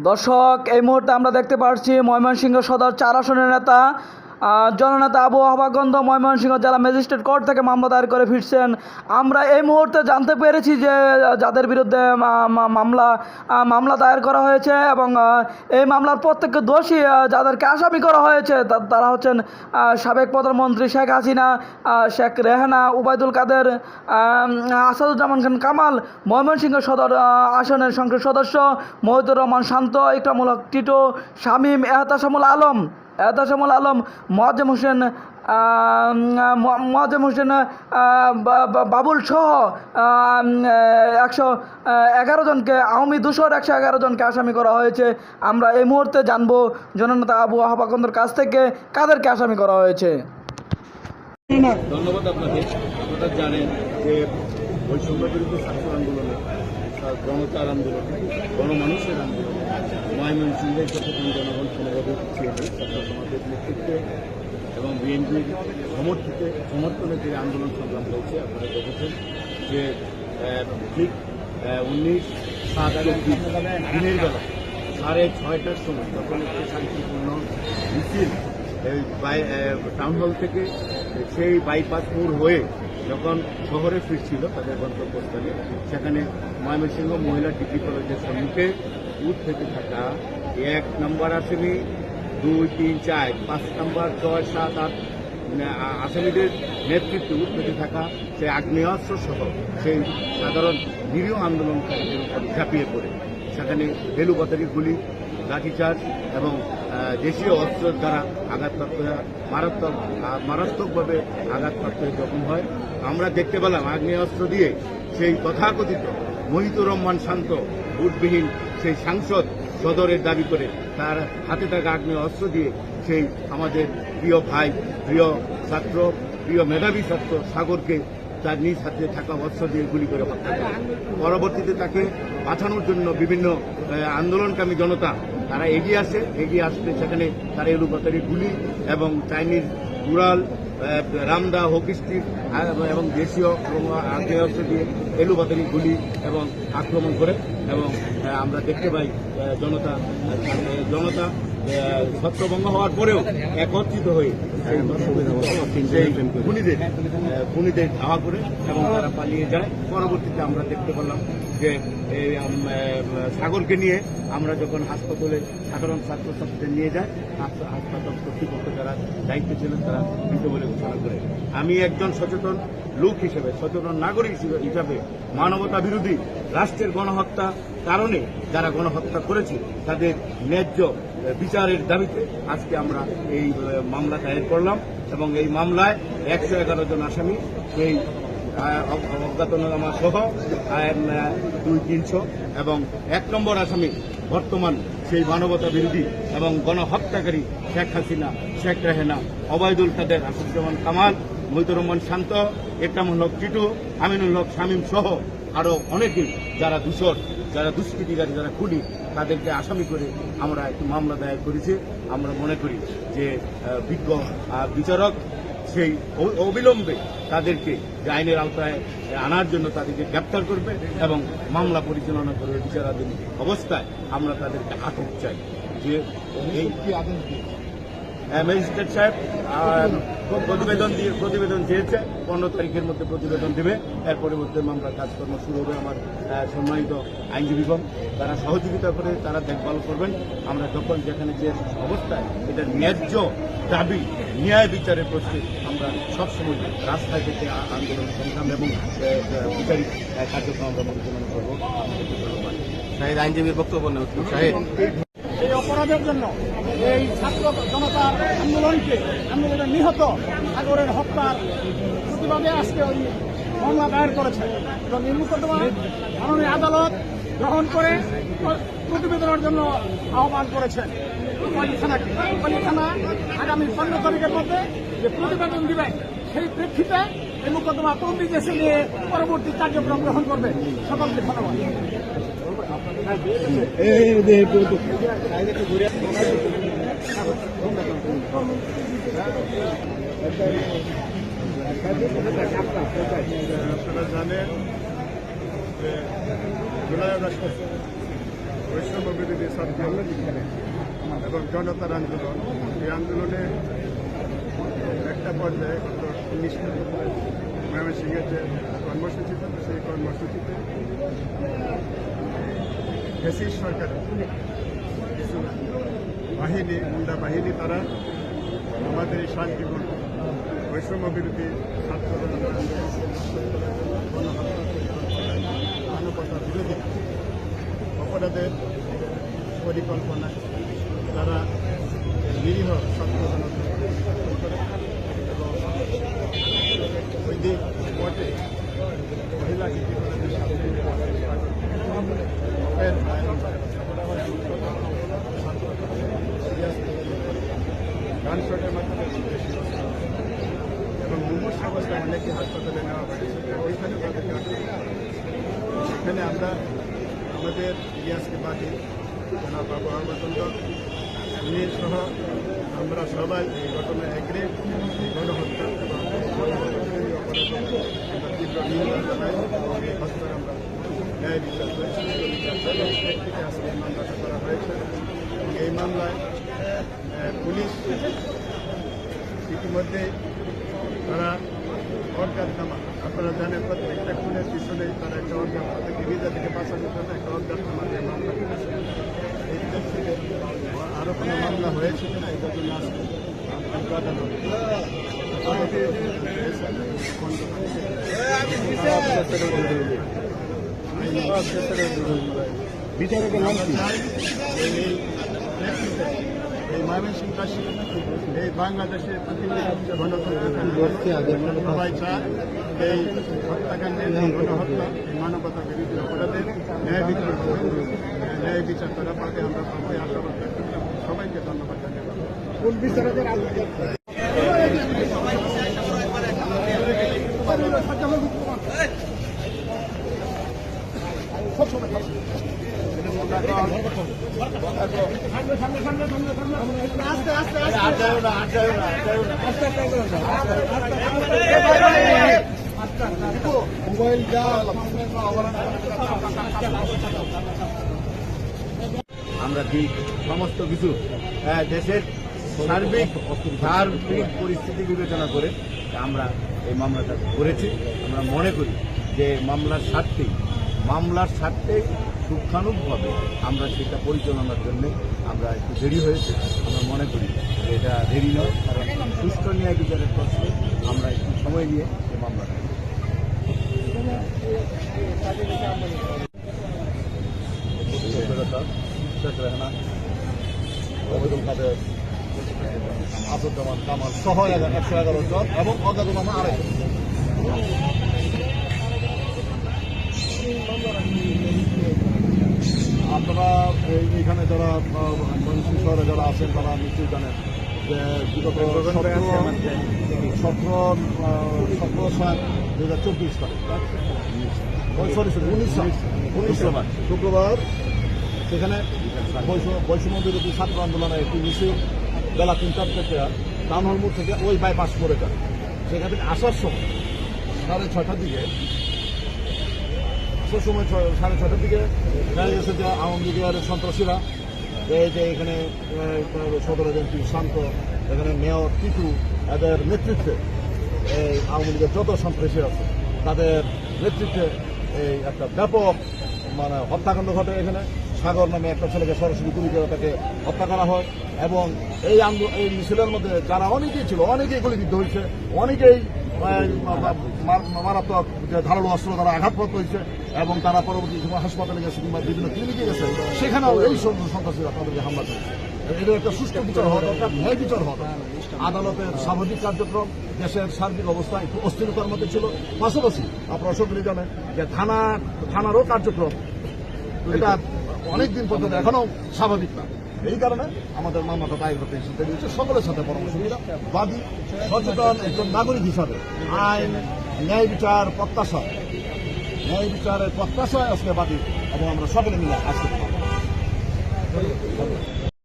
দর্শক এই মুহূর্তে আমরা দেখতে পাচ্ছি ময়মনসিংহ সদর চার আসনের নেতা জননেতা আবু আহ্বাগন্ধ ময়মনসিংহ জেলা ম্যাজিস্ট্রেট কোর্ট থেকে মামলা দায়ের করে ফিরছেন। আমরা এই মুহূর্তে জানতে পেরেছি যে, যাদের বিরুদ্ধে মামলা মামলা দায়ের করা হয়েছে এবং এই মামলার প্রত্যেক দোষী যাদেরকে আসামি করা হয়েছে তারা হচ্ছেন সাবেক প্রধানমন্ত্রী শেখ হাসিনা শেখ রেহানা, উবায়দুল কাদের আসাদুজ্জামান খান কামাল, ময়মনসিংহ সদর আসনের সংসদ সদস্য, মহিদুর রহমান শান্ত, ইকরামুল হক টিটো, শামীম এহতাসামুল আলম এহতাসামুল আলম, মোয়াজ্জেম হোসেন মোয়াজ্জেম হোসেন বাবুল সহ একশো এগারো জনকে, আওয়ামী দুশোর একশো এগারো জনকে আসামি করা হয়েছে। আমরা এই মুহূর্তে জানব জননেতা আবু আহবাকন্দর কাছ থেকে কাদেরকে আসামি করা হয়েছে। ধন্যবাদ আপনাকে আপনারা জানেন যে বৈষম্য বিরুদ্ধে ছাত্র আন্দোলনে জনতার আন্দোলন, গণমানুষের আন্দোলন। ময়মনসিংহের সচেতন জনগণ কোনোভাবে পিছিয়ে ছাত্র সমাজের নেতৃত্বে এবং বিএনপির সমর্থিত সমর্থনে যে আন্দোলন সংগ্রাম হয়েছে, আপনারা দেখেছেন যে ঠিক উনিশ সাত দিনের বেলা সাড়ে ছয়টার সময় যখন একটি শান্তিপূর্ণ মিছিল টাউন হল থেকে সেই বাইপাস মোড় হয়ে যখন শহরে ফিরছিল তাদের গন্তব্যস্থলে, সেখানে ময়মনসিংহ মহিলা ডিগ্রি কলেজের সম্মুখে বুথ থেকে থাকা এক নম্বর আসামি, দুই, তিন, চার, পাঁচ নম্বর, ছয়, সাত, আট মানে আসামিদের নেতৃত্বে উঠ উৎপেতে থাকা সেই আগ্নেয়াস্ত্র সহ সেই সাধারণ নিরীহ আন্দোলনকারীদের উপর ঝাঁপিয়ে পড়ে। সেখানে বেলুবাতারি গুলি, লাঠিচার্জ এবং দেশীয় অস্ত্রের দ্বারা আঘাতপ্রাপ্ত মারাত্মক মারাত্মকভাবে আঘাতপ্রাপ্ত জখম হয়। আমরা দেখতে পেলাম আগ্নেয়াস্ত্র দিয়ে সেই তথাকথিত মহিতুর রহমান শান্ত, ভোটবিহীন সেই সাংসদ সদরের দাবি করে তার হাতে থাকা আগ্নেয় অস্ত্র দিয়ে সেই আমাদের প্রিয় ভাই, প্রিয় ছাত্র, প্রিয় মেধাবী ছাত্র সাগরকে তার নিজ হাতে থাকা অস্ত্র দিয়ে গুলি করে হত্যা করে। পরবর্তীতে তাকে বাঁচানোর জন্য বিভিন্ন আন্দোলনকামী জনতা তারা এগিয়ে আসে। এগিয়ে আসতে সেখানে তারা এলুপাতারি গুলি এবং চাইনিজ আহ, রামদা হকিস্টিক এবং দেশীয় আগ্নেয়াস্ত্র দিয়ে এলুপাতারি গুলি এবং আক্রমণ করে এবং আমরা দেখতে পাই জনতা জনতা ছত্রভঙ্গ হওয়ার পরেও একত্রিত হয়ে খুনিদের খুনিদের ধাওয়া করে এবং তারা পালিয়ে যায়। পরবর্তীতে আমরা দেখতে পেলাম যে সাগরকে নিয়ে আমরা যখন হাসপাতালে সাধারণ ছাত্রছাত্রীদের নিয়ে যাই হাসপাতাল কর্তৃপক্ষ যারা দায়িত্বে ছিলেন, তারা মৃত বলে ঘোষণা করে। আমি একজন সচেতন লোক হিসেবে, সচেতন নাগরিক হিসেবে- মানবতা বিরোধী রাষ্ট্রের গণহত্যা কারণে যারা গণহত্যা করেছে, তাদের ন্যায্য বিচারের দাবিতে আজকে আমরা এই মামলা দায়ের করলাম এবং এই মামলায় একশো এগারো জন আসামি, সেই অজ্ঞাতনামা সহ দুই তিনশো এবং এক নম্বর আসামি বর্তমান সেই মানবতা বিরোধী এবং গণহত্যাকারী শেখ হাসিনা, শেখ রেহেনা, অবায়দুল কাদের আসাদুজ্জামান কামাল মহিদুর রহমান শান্ত একরামুল হক টিটু আমিনুল হক শামীম সহ আরও অনেকেই যারা দূষর যারা দুষ্কৃতিকারী যারা খুনি তাদেরকে আসামি করে আমরা একটি মামলা দায়ের করেছি। আমরা মনে করি যে বিজ্ঞ বিচারক সেই অবিলম্বে তাদেরকে যে আইনের আওতায় আনার জন্য তাদেরকে গ্রেপ্তার করবে এবং মামলা পরিচালনা করবে বিচারাধীন অবস্থায় আমরা তাদেরকে আটক চাই। যে এই হ্যাঁ, ম্যাজিস্ট্রেট সাহেব প্রতিবেদন দিয়ে প্রতিবেদন দিয়েছে পনেরো তারিখের মধ্যে প্রতিবেদন দেবে। এর পরিবর্তে মামলা কাজকর্ম শুরু হবে আমার সম্মানিত আইনজীবীগণ। তারা সহযোগিতা করে তারা দেখভাল করবেন। আমরা যখন যেখানে যে অবস্থায় এটা ন্যায্য দাবি, ন্যায় বিচারের প্রশ্নে আমরা সবসময় রাস্তায় থেকে আন্দোলন সংগ্রাম এবং বিচারিক কার্যক্রম আমরা পরিচালনা করব। আইনজীবীর বক্তব্য শাহিদ এই অপরাধের জন্য এই ছাত্র জনতার আন্দোলনকে আন্দোলনের নিহত সাগরের হত্যার প্রতিবাদে আজকে ওই মামলা দায়ের করেছে। এবং এই মোকদ্দমা মাননীয় আদালত গ্রহণ করে প্রতিবেদনের জন্য আহ্বান করেছেন কোপালি থানাকে। থানা আগামী পনেরো তারিখের মধ্যে যে প্রতিবেদন দিবে সেই প্রেক্ষিতে এই মোকদ্দমা তন্দি দেশে নিয়ে পরবর্তী কার্যক্রম গ্রহণ করবে? সকলকে ধন্যবাদ। আপনারা জানেন যে জুলাই বৈষম্য বিরোধী ছাত্র এবং জনতার আন্দোলন। এই আন্দোলনে একটা পর্যায়ে গত উনিশ ময়মনসিংহের যে কর্মসূচিতে ফেসিস সরকারের কিছু বাহিনী গুন্ডা বাহিনী তারা আমাদের এই শান্তিপূর্ণ বৈষম্য বিরোধী ছাত্র বিরোধী অপরাধের পরিকল্পনায় তারা নিরীহ ছাত্র জনতা ওই দিন কোর্টে মহিলা কলেজের সামনে মাধ্যমে এবং মুমূর্ষ অবস্থায় অনেকে হাসপাতালে নেওয়া হয়েছে ওইখানে। সেখানে আমরা আমাদের ইতিহাসকে বাদী জনাব বাবু আহমদন্দ উনি সহ আমরা সবাই এই ঘটনায় এগ্রে এই গণহত্যা এবং গণহত্যাকারী অপরাধে আমরা তীব্র নিন্দা জানাই এবং এই হত্যার আমরা ন্যায় বিচার করেছি বিচার চাই। এই প্রেক্ষিতে মামলাটা করা হয়েছে। এই মামলায় পুলিশ ইতিমধ্যে তারা অজ্ঞাতনামা। আপনারা জানেন প্রত্যেকটা খুনের পিছনে তারা একটা অজ্ঞাত প্রত্যেকটি বিজা থেকে বাঁচানোর জন্য একটা অজ্ঞাতনামা দিয়ে মামলা করেছে। আরও কোনো মামলা হয়েছে কিনা এটার জন্য আসবে আমরা বিচারকের নাম কি? এই ময়মনসিংহবাসী বাংলাদেশের প্রতিনিধি গণতন্ত্র সবাই চায় এই হত্যাকাণ্ডের গণহত্যা এই মানবতা বিরোধী অপরাধের ন্যায় বিচার ন্যায় বিচার করা পাবে আমরা পাবে আশাবাদ সবাইকে ধন্যবাদ জানাই। কোন বিচারকের আমরা দিই সমস্ত কিছু হ্যাঁ, দেশের সার্বিক সার্বিক পরিস্থিতি বিবেচনা করে আমরা এই মামলাটা করেছি। আমরা মনে করি যে মামলার স্বার্থে মামলার স্বার্থে সুখানুগভাবে আমরা সেটা পরিচালনার জন্য আমরা একটু দেরি হয়েছে, আমরা মনে করি এটা দেরি নয়, কারণ সুষ্ঠু ন্যায় বিচারের প্রশ্নে আমরা একটু সময় নিয়ে এই মামলাটা। শেখ এবং আপনারা এই- এইখানে যারা ময়মনসিংহ শহরে যারা আছেন তারা নিশ্চয়ই জানেন যে বিগত সতেরো সতেরো সাত দু হাজার চব্বিশ তারিখ। সরি সরি উনিশ সাল উনিশ শুক্রবার। সেখানে বৈষ- বৈষম্য বিরোধী ছাত্র আন্দোলনের একটি মিছিল বেলা তিনটার থেকে টাউন হল মোড় থেকে ওই বাইপাস করে যায়। সেখান থেকে আসার সময় সাড়ে ছটার দিকে আসার সময় সাড়ে ছটার দিকে দেখা গেছে যে আওয়ামী লীগের সন্ত্রাসীরা এই যে এখানে সদর এজেন্সি শান্ত, এখানে মেয়র টিটু, এদের নেতৃত্বে এই আওয়ামী লীগের যত সন্ত্রাসী আছে, তাদের নেতৃত্বে এই একটা ব্যাপক মানে হত্যাকাণ্ড ঘটে এখানে। সাগর নামে একটা ছেলেকে সরাসরি গুলি করে তাকে হত্যা করা হয় এবং এই এই মিছিলের মধ্যে যারা অনেকেই ছিল, অনেকেই গুলিবিদ্ধ হয়েছে, অনেকেই মারাত্মক ধারালো অস্ত্র দ্বারা আঘাতপ্রাপ্ত হয়েছে এবং তারা পরবর্তী সময় হাসপাতালে গেছে কিংবা বিভিন্ন ক্লিনিকে গেছে, সেখানেও এই সন্ত্রাসীরা তাদেরকে হামলা করেছে। এদের একটা সুষ্ঠু বিচার হওয়া দরকার, ন্যায় বিচার হওয়া দরকার। আদালতের স্বাভাবিক কার্যক্রম, দেশের সার্বিক অবস্থা একটু অস্থিরতার মধ্যে ছিল। পাশাপাশি আপনারা সকলেই জানেন যে থানা, থানারও কার্যক্রম, এটা অনেকদিন পর্যন্ত এখনও স্বাভাবিক না। এই কারণে আমাদের মামলাটা দায়ের করতে দেরি হচ্ছে সকলের সাথে পরামর্শ নিলাম বাদী, সচেতন একজন নাগরিক হিসাবে আইন, ন্যায় বিচার, প্রত্যাশা ন্যায় বিচারের প্রত্যাশায় আজকে বাদী এবং আমরা সকলে মিলে আজকে